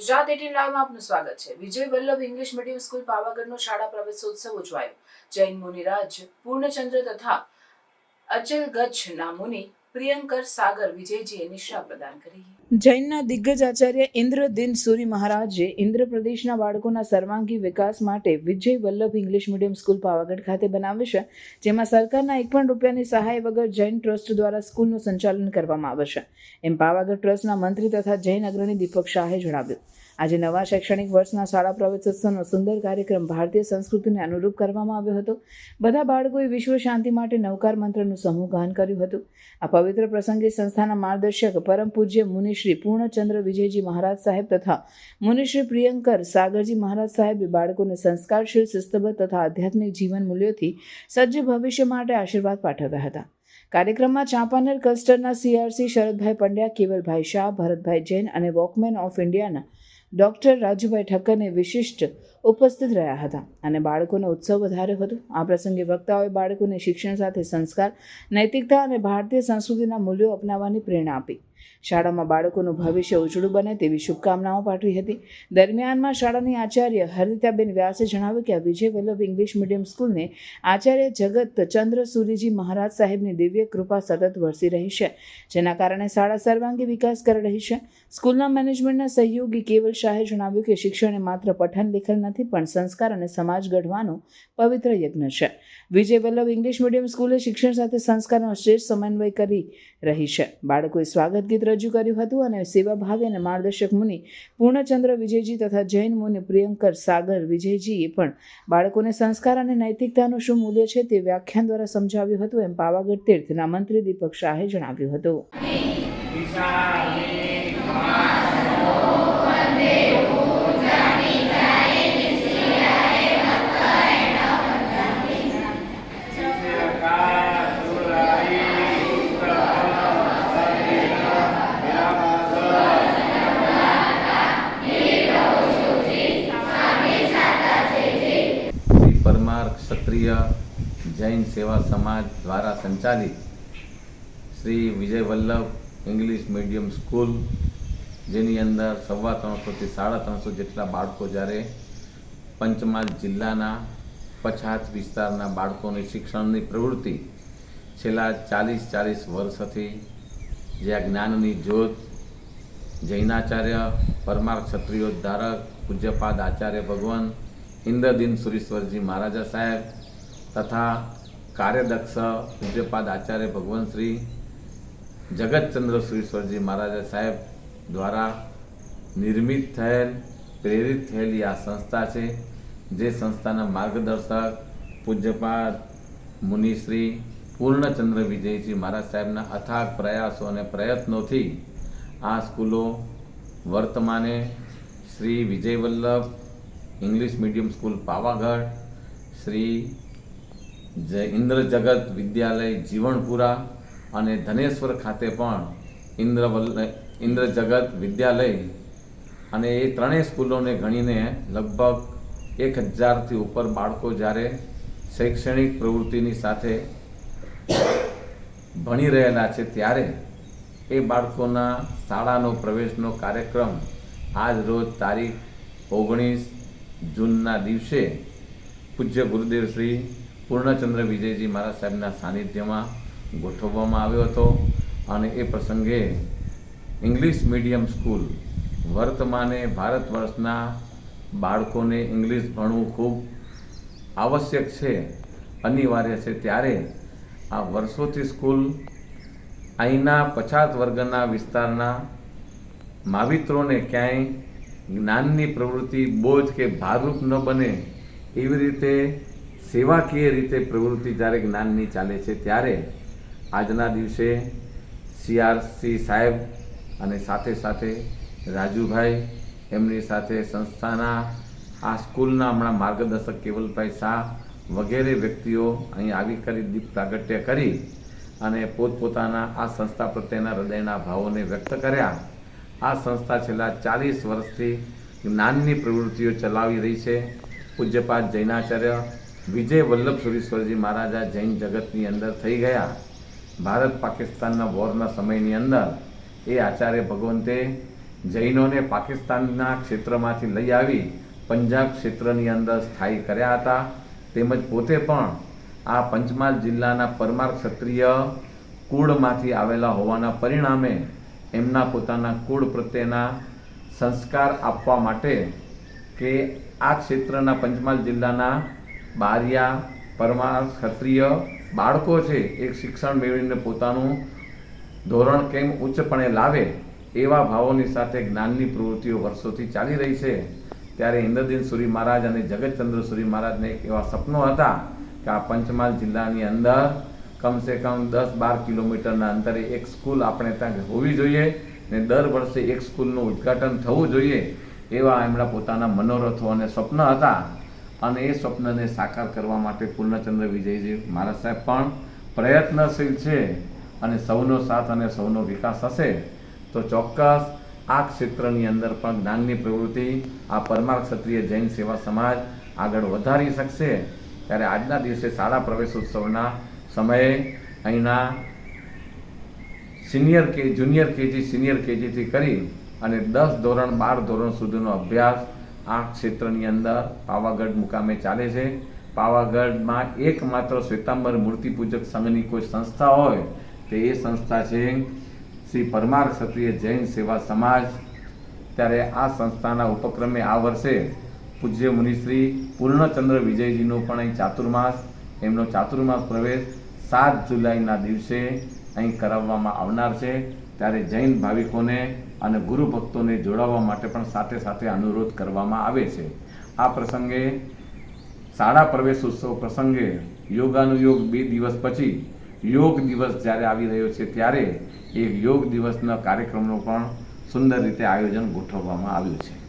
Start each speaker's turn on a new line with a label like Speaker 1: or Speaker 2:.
Speaker 1: Gujarat eighteen લાઈવમાં આપનું સ્વાગત છે. Vijay Vallabh English medium school પાવાગઢનો શાળા પ્રવેશોત્સવ ઉજવાયો. જૈન મુનિરાજ પૂર્ણચંદ્ર તથા અચલ ગચ્છના મુનિ પ્રિયંકર સાગર, વિજયજીએ નિષ્ઠા પ્રદાન કરી. જૈનના દિગ્ગજ આચાર્ય ઇન્દ્રદિન સુરી મહારાજે ઇન્દ્ર પ્રદેશના બાળકોના સર્વાંગી વિકાસ માટે Vijay Vallabh English medium school Pavagadh ખાતે બનાવ્યું છે, જેમાં સરકારના એક પણ રૂપિયાની સહાય વગર જૈન ટ્રસ્ટ દ્વારા સ્કૂલનું સંચાલન કરવામાં આવશે એમ પાવાગઢ ટ્રસ્ટના મંત્રી તથા જૈન અગ્રણી દીપક શાહે જણાવ્યું. આજે નવા શૈક્ષણિક વર્ષના શાળા પ્રવેશોત્સવનો સુંદર કાર્યક્રમ ભારતીય સંસ્કૃતિને અનુરૂપ કરવામાં આવ્યો હતો. બધા બાળકોએ વિશ્વ શાંતિ માટે નવકાર મંત્રનું સમૂહ ગાન કર્યું હતું. આ પવિત્ર પ્રસંગે સંસ્થાના માર્ગદર્શક પરમ પૂજ્ય મુનિશ્રી પૂર્ણચંદ્ર વિજયજી મહારાજ સાહેબ તથા મુનિશ્રી પ્રિયંકર સાગરજી મહારાજ સાહેબે બાળકોને સંસ્કારશીલ શિસ્તબદ્ધ તથા આધ્યાત્મિક જીવન મૂલ્યોથી સજ્જ ભવિષ્ય માટે આશીર્વાદ પાઠવ્યા હતા. કાર્યક્રમમાં ચાંપાનેર ક્લસ્ટરના સીઆરસી શરદભાઈ પંડ્યા, કેવલભાઈ શાહ, ભરતભાઈ જૈન અને વોકમેન ઓફ ઇન્ડિયાના ડોક્ટર રાજુભાઈ ઠક્કરને વિશિષ્ટ ઉપસ્થિત રહ્યા હતા અને બાળકોનો ઉત્સવ વધાર્યો હતો. આ પ્રસંગે વક્તાઓએ બાળકોને શિક્ષણ સાથે સંસ્કાર, નૈતિકતા અને ભારતીય સંસ્કૃતિના મૂલ્યો અપનાવવાની પ્રેરણા આપી. શાળામાં બાળકોનું ભવિષ્ય ઉજળું બને તેવી શુભકામનાઓ પાઠવી હતી. દરમિયાનમાં શાળાની આચાર્ય હરિતાબેન વ્યાસે જણાવ્યું કે આ વિજય વલ્લભ ઇંગ્લિશ મીડિયમ સ્કૂલને આચાર્ય જગત ચંદ્ર સૂર્યજી મહારાજ સાહેબની દિવ્ય કૃપા સતત વરસી રહી છે, જેના કારણે શાળા સર્વાંગી વિકાસ કરી રહી છે. સ્કૂલના મેનેજમેન્ટના સહયોગી કેવલ શાહે જણાવ્યું કે શિક્ષણ એ માત્ર પઠન લેખન નથી, પણ સંસ્કાર અને સમાજ ઘડવાનો પવિત્ર યજ્ઞ છે. વિજય વલ્લભ ઇંગ્લિશ મીડિયમ સ્કૂલે શિક્ષણ સાથે સંસ્કારનો શ્રેષ્ઠ સમન્વય કરી રહી છે. બાળકોએ સ્વાગત ગીત રજૂ કર્યું હતું અને સેવાભાવી અને માર્ગદર્શક મુનિ પૂર્ણચંદ્ર વિજયજી તથા જૈન મુનિ પ્રિયંકર સાગર વિજયજીએ પણ બાળકોને સંસ્કાર અને નૈતિકતાનું શું મૂલ્ય છે તે વ્યાખ્યાન દ્વારા સમજાવ્યું હતું એમ પાવાગઢ તીર્થના મંત્રી દીપક શાહે જણાવ્યું હતું.
Speaker 2: પરમાર ક્ષત્રિય જૈન સેવા સમાજ દ્વારા સંચાલિત Shri Vijay Vallabh English medium school, જેની અંદર સવા ત્રણસોથી સાડા ત્રણસો જેટલા બાળકો જ્યારે પંચમહાલ જિલ્લાના પછાત વિસ્તારના બાળકોની શિક્ષણની પ્રવૃત્તિ છેલ્લા ચાલીસ ચાલીસ વર્ષથી જે આ જ્ઞાનની જ્યોત જૈનાચાર્ય પરમાર ક્ષત્રિયો ધારક પૂજ્યપાદ આચાર્ય ભગવાન ઇન્દ્રદીન સુરેશ્વરજી મહારાજા સાહેબ તથા કાર્યદક્ષ પૂજ્યપાદ આચાર્ય ભગવાન શ્રી જગતચંદ્ર સુરેશ્વરજી મહારાજા સાહેબ દ્વારા નિર્મિત થયેલ, પ્રેરિત થયેલી આ સંસ્થા છે, જે સંસ્થાના માર્ગદર્શક પૂજ્યપાદ મુનિશ્રી પૂર્ણચંદ્ર વિજયજી મહારાજ સાહેબના અથાગ પ્રયાસો અને પ્રયત્નોથી આ સ્કૂલો વર્તમાને Shri Vijay Vallabh English medium school Pavagadh Shri Jay Indra Jagat વિદ્યાલય જીવણપુરા અને ધનેશ્વર ખાતે પણ ઇન્દ્ર ઇન્દ્રજગત ઇન્દ્ર જગત વિદ્યાલય અને એ ત્રણેય સ્કૂલોને ગણીને લગભગ એક હજારથી ઉપર બાળકો જ્યારે શૈક્ષણિક પ્રવૃત્તિની સાથે ભણી રહેલા છે ત્યારે એ બાળકોના શાળાનો પ્રવેશનો કાર્યક્રમ આજ રોજ તારીખ ઓગણીસ જૂનના દિવસે પૂજ્ય ગુરુદેવ શ્રી પૂર્ણચંદ્ર વિજયજી મહારાજ સાહેબના સાનિધ્યમાં ગોઠવવામાં આવ્યો હતો અને એ પ્રસંગે ઇંગ્લિશ મીડિયમ સ્કૂલ વર્તમાને ભારત વર્ષના બાળકોને ઇંગ્લિશ ભણવું ખૂબ આવશ્યક છે, અનિવાર્ય છે. ત્યારે આ વર્ષોથી સ્કૂલ અહીંના પછાત વર્ગના વિસ્તારના માવિત્રોને ક્યાંય જ્ઞાનની પ્રવૃત્તિ બોજ કે ભારરૂપ ન બને, એવી રીતે સેવાકીય રીતે પ્રવૃત્તિ જ્યારે જ્ઞાનની ચાલે છે, ત્યારે આજના દિવસે સીઆરસી સાહેબ અને સાથે સાથે રાજુભાઈ, એમની સાથે સંસ્થાના, આ સ્કૂલના હમણાં માર્ગદર્શક કેવલભાઈ શાહ વગેરે વ્યક્તિઓ અહીં આવી કરી દીપ પ્રાગટ્ય કરી અને પોતપોતાના આ સંસ્થા પ્રત્યેના હૃદયના ભાવોને વ્યક્ત કર્યા. આ સંસ્થા છેલ્લા ચાલીસ વર્ષથી જ્ઞાનની પ્રવૃત્તિઓ ચલાવી રહી છે. પૂજ્યપાદ જૈનાચાર્ય વિજય વલ્લભ સુરેશ્વરજી મહારાજા જૈન જગતની અંદર થઈ ગયા. ભારત પાકિસ્તાનના વોરના સમયની અંદર એ આચાર્ય ભગવંતે જૈનોને પાકિસ્તાનના ક્ષેત્રમાંથી લઈ આવી પંજાબ ક્ષેત્રની અંદર સ્થાયી કર્યા હતા. તેમજ પોતે પણ આ પંચમહાલ જિલ્લાના પરમાર ક્ષત્રિય કુળમાંથી આવેલા હોવાના પરિણામે એમના પોતાના કુળ પ્રત્યેના સંસ્કાર આપવા માટે કે આ ક્ષેત્રના પંચમહાલ જિલ્લાના બારિયા, પરમાર, ક્ષત્રિય બાળકો છે, એક શિક્ષણ મેળવીને પોતાનું ધોરણ કેમ ઉચ્ચપણે લાવે એવા ભાવોની સાથે જ્ઞાનની પ્રવૃત્તિઓ વર્ષોથી ચાલી રહી છે. ત્યારે ઇન્દ્રદીન સૂરી મહારાજ અને જગતચંદ્ર સૂરી મહારાજને એક એવા સપનો હતા કે આ પંચમહાલ જિલ્લાની અંદર કમસે કમ દસ બાર કિલોમીટરના અંતરે એક સ્કૂલ આપણે ત્યાં હોવી જોઈએ ને દર વર્ષે એક સ્કૂલનું ઉદ્ઘાટન થવું જોઈએ એવા એમના પોતાના મનોરથો અને સ્વપ્ન હતા. અને એ સ્વપ્નને સાકાર કરવા માટે પૂર્ણચંદ્ર વિજયજી મહારાજ સાહેબ પણ પ્રયત્નશીલ છે અને સૌનો સાથ અને સૌનો વિકાસ હશે. તો ચોક્કસ આ ક્ષેત્રની અંદર પણ જ્ઞાનની પ્રવૃત્તિ આ પરમાર ક્ષત્રિય જૈન સેવા સમાજ આગળ વધારી શકશે. ત્યારે આજના દિવસે શાળા પ્રવેશોત્સવના સમયે અહીંના સિનિયર કે જુનિયર કેજી, સિનિયર કેજીથી કરી અને દસ ધોરણ, બાર ધોરણ સુધીનો અભ્યાસ આ ક્ષેત્રની અંદર પાવાગઢ મુકામે ચાલે છે. પાવાગઢમાં એકમાત્ર શ્વેતાંબર મૂર્તિપૂજક સંઘની કોઈ સંસ્થા હોય તો એ સંસ્થા છે શ્રી પરમાર ક્ષત્રિય જૈન સેવા સમાજ. ત્યારે આ સંસ્થાના ઉપક્રમે આ વર્ષે પૂજ્ય મુનિશ્રી પૂર્ણચંદ્ર વિજયજીનો પણ અહીં ચાતુર્માસ એમનો ચાતુર્માસ પ્રવેશ સાત જુલાઈના દિવસે અહીં કરાવવામાં આવનાર છે. ત્યારે જૈન ભાવિકોને અને ગુરુ ભક્તોને જોડાવા માટે પણ સાથે સાથે અનુરોધ કરવામાં આવે છે. આ પ્રસંગે શાળા પ્રવેશ ઉત્સવ પ્રસંગે યોગાનુયોગ બે દિવસ પછી યોગ દિવસ જ્યારે આવી રહ્યો છે ત્યારે એક યોગ દિવસના કાર્યક્રમનું પણ સુંદર રીતે આયોજન ગોઠવવામાં આવ્યું છે.